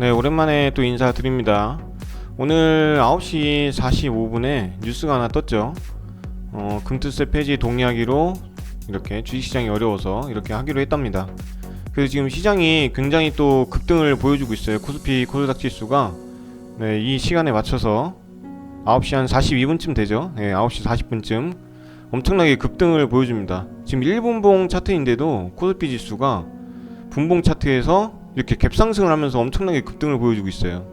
네, 오랜만에 또 인사드립니다. 오늘 9시 45분에 뉴스가 하나 떴죠. 어, 금투세 폐지 동의하기로 이렇게 주식시장이 어려워서 이렇게 하기로 했답니다. 그래서 지금 시장이 굉장히 또 급등을 보여주고 있어요. 코스피 코스닥 지수가 네, 이 시간에 맞춰서 9시 한 42분쯤 되죠. 네, 9시 40분쯤 엄청나게 급등을 보여줍니다. 지금 1분봉 차트인데도 코스피 지수가 분봉 차트에서 이렇게 갭상승을 하면서 엄청나게 급등을 보여주고 있어요.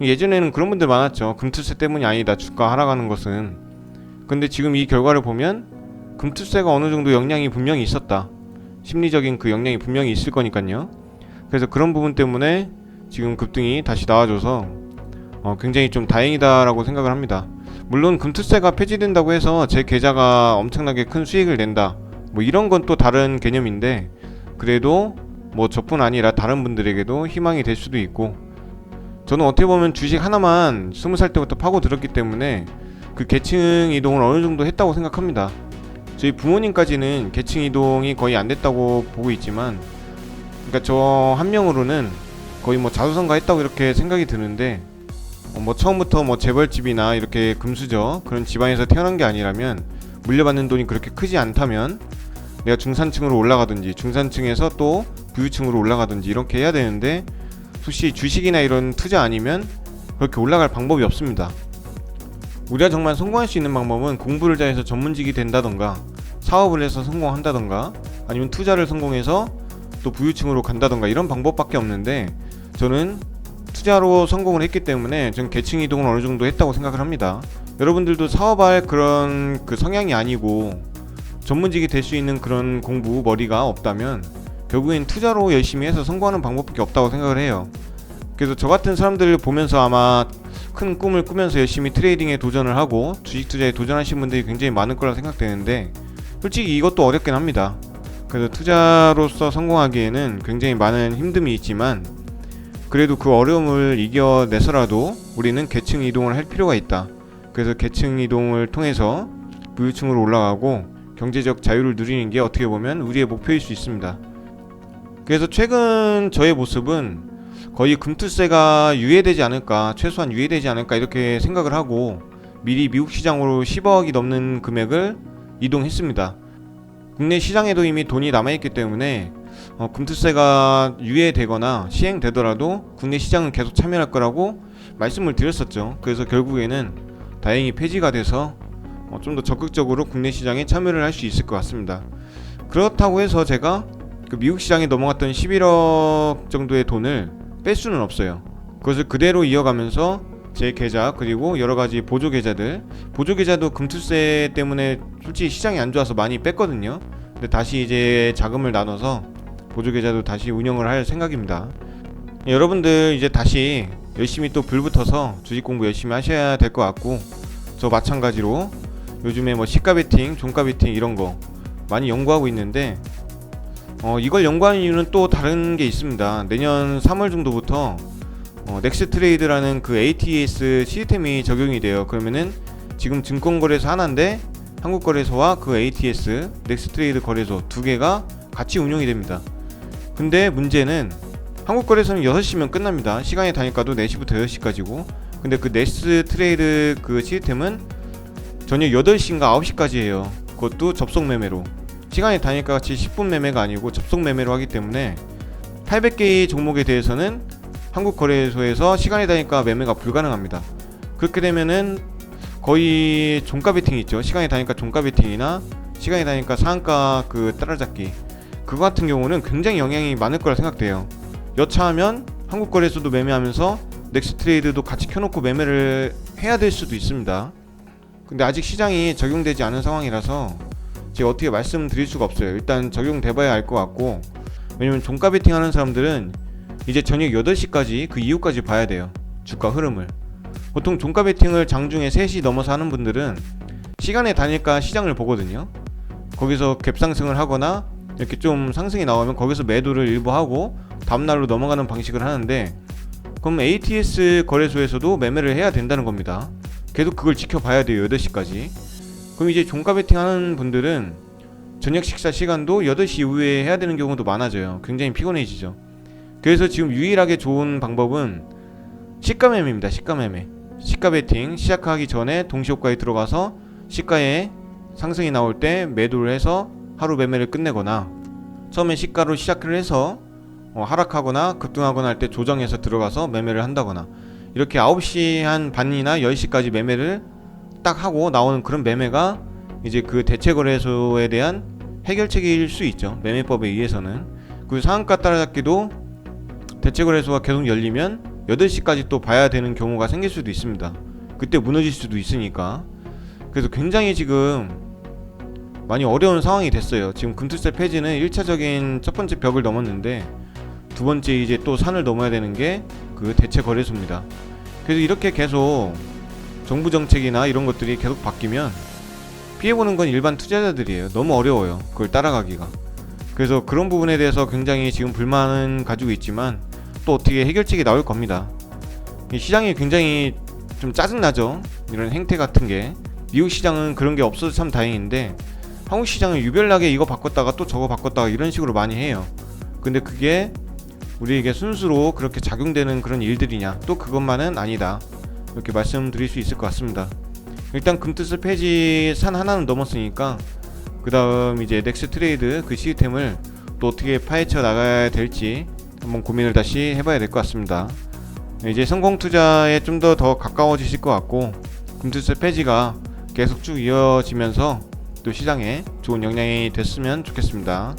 예전에는 그런 분들 많았죠. 금투세 때문이 아니다. 주가 하락하는 것은. 근데 지금 이 결과를 보면 금투세가 어느 정도 영향이 분명히 있었다. 심리적인 그 영향이 분명히 있을 거니까요. 그래서 그런 부분 때문에 지금 급등이 다시 나와줘서 어, 굉장히 좀 다행이다라고 생각을 합니다. 물론 금투세가 폐지된다고 해서 제 계좌가 엄청나게 큰 수익을 낸다. 뭐 이런 건 또 다른 개념인데 그래도 뭐 저뿐 아니라 다른 분들에게도 희망이 될 수도 있고 저는 어떻게 보면 주식 하나만 스무 살 때부터 파고 들었기 때문에 그 계층 이동을 어느 정도 했다고 생각합니다. 저희 부모님까지는 계층 이동이 거의 안 됐다고 보고 있지만 그러니까 저 한 명으로는 거의 뭐 자수성가 했다고 이렇게 생각이 드는데 어, 뭐 처음부터 뭐 재벌집이나 이렇게 금수저 그런 집안에서 태어난 게 아니라면 물려받는 돈이 그렇게 크지 않다면 내가 중산층으로 올라가든지 중산층에서 또 부유층으로 올라가든지 이렇게 해야 되는데 혹시 주식이나 이런 투자 아니면 그렇게 올라갈 방법이 없습니다. 우리가 정말 성공할 수 있는 방법은 공부를 잘해서 전문직이 된다던가 사업을 해서 성공한다던가 아니면 투자를 성공해서 또 부유층으로 간다던가 이런 방법밖에 없는데 저는 투자로 성공을 했기 때문에 전 계층 이동을 어느 정도 했다고 생각을 합니다. 여러분들도 사업할 그런 그 성향이 아니고 전문직이 될 수 있는 그런 공부 머리가 없다면 결국엔 투자로 열심히 해서 성공하는 방법밖에 없다고 생각을 해요. 그래서 저 같은 사람들을 보면서 아마 큰 꿈을 꾸면서 열심히 트레이딩에 도전을 하고 주식 투자에 도전하신 분들이 굉장히 많을 거라 생각되는데 솔직히 이것도 어렵긴 합니다. 그래서 투자로서 성공하기에는 굉장히 많은 힘듦이 있지만 그래도 그 어려움을 이겨내서라도 우리는 계층 이동을 할 필요가 있다. 그래서 계층 이동을 통해서 부유층으로 올라가고 경제적 자유를 누리는 게 어떻게 보면 우리의 목표일 수 있습니다. 그래서 최근 저의 모습은 거의 금투세가 유예되지 않을까, 최소한 유예되지 않을까 이렇게 생각을 하고 미리 미국 시장으로 10억이 넘는 금액을 이동했습니다. 국내 시장에도 이미 돈이 남아있기 때문에 어, 금투세가 유예되거나 시행되더라도 국내 시장은 계속 참여할 거라고 말씀을 드렸었죠. 그래서 결국에는 다행히 폐지가 돼서 어, 좀 더 적극적으로 국내 시장에 참여를 할 수 있을 것 같습니다. 그렇다고 해서 제가 그 미국 시장에 넘어갔던 11억 정도의 돈을 뺄 수는 없어요. 그것을 그대로 이어가면서 제 계좌 그리고 여러 가지 보조 계좌들 보조 계좌도 금투세 때문에 솔직히 시장이 안 좋아서 많이 뺐거든요. 근데 다시 이제 자금을 나눠서 보조 계좌도 다시 운영을 할 생각입니다. 여러분들 이제 다시 열심히 또 불붙어서 주식 공부 열심히 하셔야 될 것 같고 저 마찬가지로 요즘에 뭐 시가 베팅, 종가 베팅 이런 거 많이 연구하고 있는데 어, 이걸 연구하는 이유는 또 다른 게 있습니다. 내년 3월 정도부터 어, 넥스 트레이드라는 그 ATS 시스템이 적용이 돼요. 그러면은 지금 증권거래소 하나인데 한국거래소와 그 ATS 넥스 트레이드 거래소 두 개가 같이 운영이 됩니다. 근데 문제는 한국거래소는 6시면 끝납니다. 시간이 다니까도 4시부터 6시까지고 근데 그 넥스 트레이드 그 시스템은 저녁 8시인가 9시까지예요. 그것도 접속 매매로. 시간이 다니까 같이 10분 매매가 아니고 접속 매매로 하기 때문에 800개의 종목에 대해서는 한국 거래소에서 시간이 다니까 매매가 불가능합니다. 그렇게 되면은 거의 종가 베팅 있죠. 시간이 다니까 종가 베팅이나 시간이 다니까 상한가 그 따라잡기 그거 같은 경우는 굉장히 영향이 많을 거라 생각돼요. 여차하면 한국 거래소도 매매하면서 넥스 트레이드도 같이 켜놓고 매매를 해야 될 수도 있습니다. 근데 아직 시장이 적용되지 않은 상황이라서 제가 어떻게 말씀드릴 수가 없어요. 일단 적용돼봐야 알 것 같고 왜냐면 종가 베팅 하는 사람들은 이제 저녁 8시까지 그 이후까지 봐야 돼요. 주가 흐름을. 보통 종가 베팅을 장중에 3시 넘어서 하는 분들은 시간에 다니까 시장을 보거든요. 거기서 갭상승을 하거나 이렇게 좀 상승이 나오면 거기서 매도를 일부 하고 다음날로 넘어가는 방식을 하는데 그럼 ATS 거래소에서도 매매를 해야 된다는 겁니다. 계속 그걸 지켜봐야 돼요. 8시까지. 그럼 이제 종가 베팅 하는 분들은 저녁 식사 시간도 8시 이후에 해야 되는 경우도 많아져요. 굉장히 피곤해지죠. 그래서 지금 유일하게 좋은 방법은 시가 매매입니다. 시가 매매. 시가 베팅 시작하기 전에 동시효과에 들어가서 시가에 상승이 나올 때 매도를 해서 하루 매매를 끝내거나 처음에 시가로 시작을 해서 어, 하락하거나 급등하거나 할 때 조정해서 들어가서 매매를 한다거나 이렇게 9시 한 반이나 10시까지 매매를 딱 하고 나오는 그런 매매가 이제 그 대체 거래소에 대한 해결책일 수 있죠. 매매법에 의해서는. 그 상한가 따라잡기도 대체 거래소가 계속 열리면 8시까지 또 봐야 되는 경우가 생길 수도 있습니다. 그때 무너질 수도 있으니까. 그래서 굉장히 지금 많이 어려운 상황이 됐어요. 지금 금투세 폐지는 1차적인 첫 번째 벽을 넘었는데 두 번째 이제 또 산을 넘어야 되는 게 그 대체 거래소입니다. 그래서 이렇게 계속 정부 정책이나 이런 것들이 계속 바뀌면 피해보는 건 일반 투자자들이에요. 너무 어려워요. 그걸 따라가기가. 그래서 그런 부분에 대해서 굉장히 지금 불만은 가지고 있지만 또 어떻게 해결책이 나올 겁니다. 이 시장이 굉장히 좀 짜증나죠. 이런 행태 같은 게. 미국 시장은 그런 게 없어서 참 다행인데 한국 시장은 유별나게 이거 바꿨다가 또 저거 바꿨다가 이런 식으로 많이 해요. 근데 그게 우리에게 순수로 그렇게 작용되는 그런 일들이냐? 또 그것만은 아니다. 이렇게 말씀드릴 수 있을 것 같습니다. 일단 금투스 폐지 산 하나는 넘었으니까 그 다음 이제 넥스 트레이드 그 시스템을 또 어떻게 파헤쳐 나가야 될지 한번 고민을 다시 해봐야 될 것 같습니다. 이제 성공 투자에 좀 더 더 가까워지실 것 같고 금투스 폐지가 계속 쭉 이어지면서 또 시장에 좋은 영향이 됐으면 좋겠습니다.